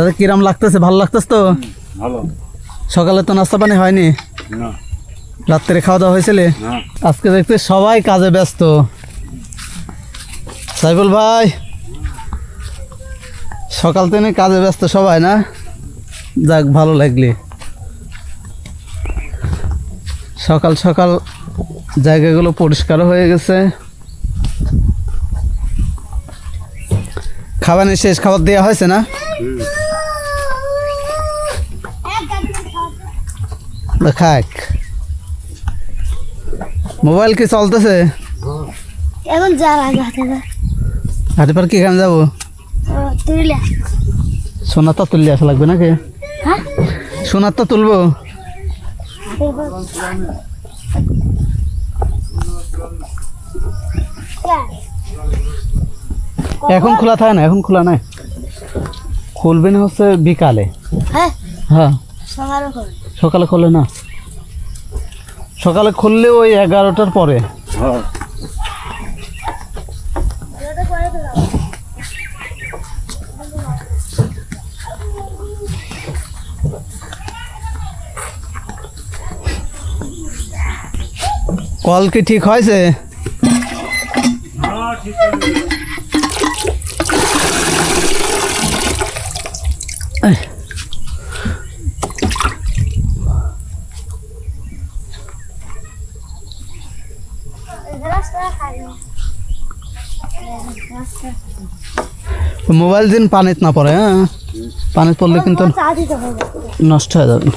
তাদের কিরাম লাগতেছে? ভালো লাগতেছে তো? ভালো। সকালে তো নাস্তা পানি হয়নি? না। রাত্রে খাওয়া দাওয়া হয়েছিল? আজকে দেখতে সবাই কাজে ব্যস্ত। সাইফুল ভাই সকাল থেকে কাজে ব্যস্ত সবাই না? যাক ভালো লাগলি। সকাল সকাল জায়গাগুলো পরিষ্কার হয়ে গেছে। খাবারের শেষ খাবার দেওয়া হয়েছে না? খাক। মোবাইল কি চলতেছে? এখন যার আগে হাতে যা। পার কি খান যাব? সোনার তো তুললে আসা লাগবে নাকি? হ্যাঁ? সোনার তো তুলবো। এখন খোলা থাকে না এখন খোলা নাই। খুলবে না হচ্ছে বিকালে। হ্যাঁ। হ্যাঁ। সকালে খোলে। না? সকালে খুললে ওই এগারোটার পরে। হ্যাঁ। কল কি ঠিক হয়েছে। মোবাইল দিন পানিত না পড়ে হ্যাঁ? পানিত পড়লে কিন্তু নষ্ট হয়ে যাবে।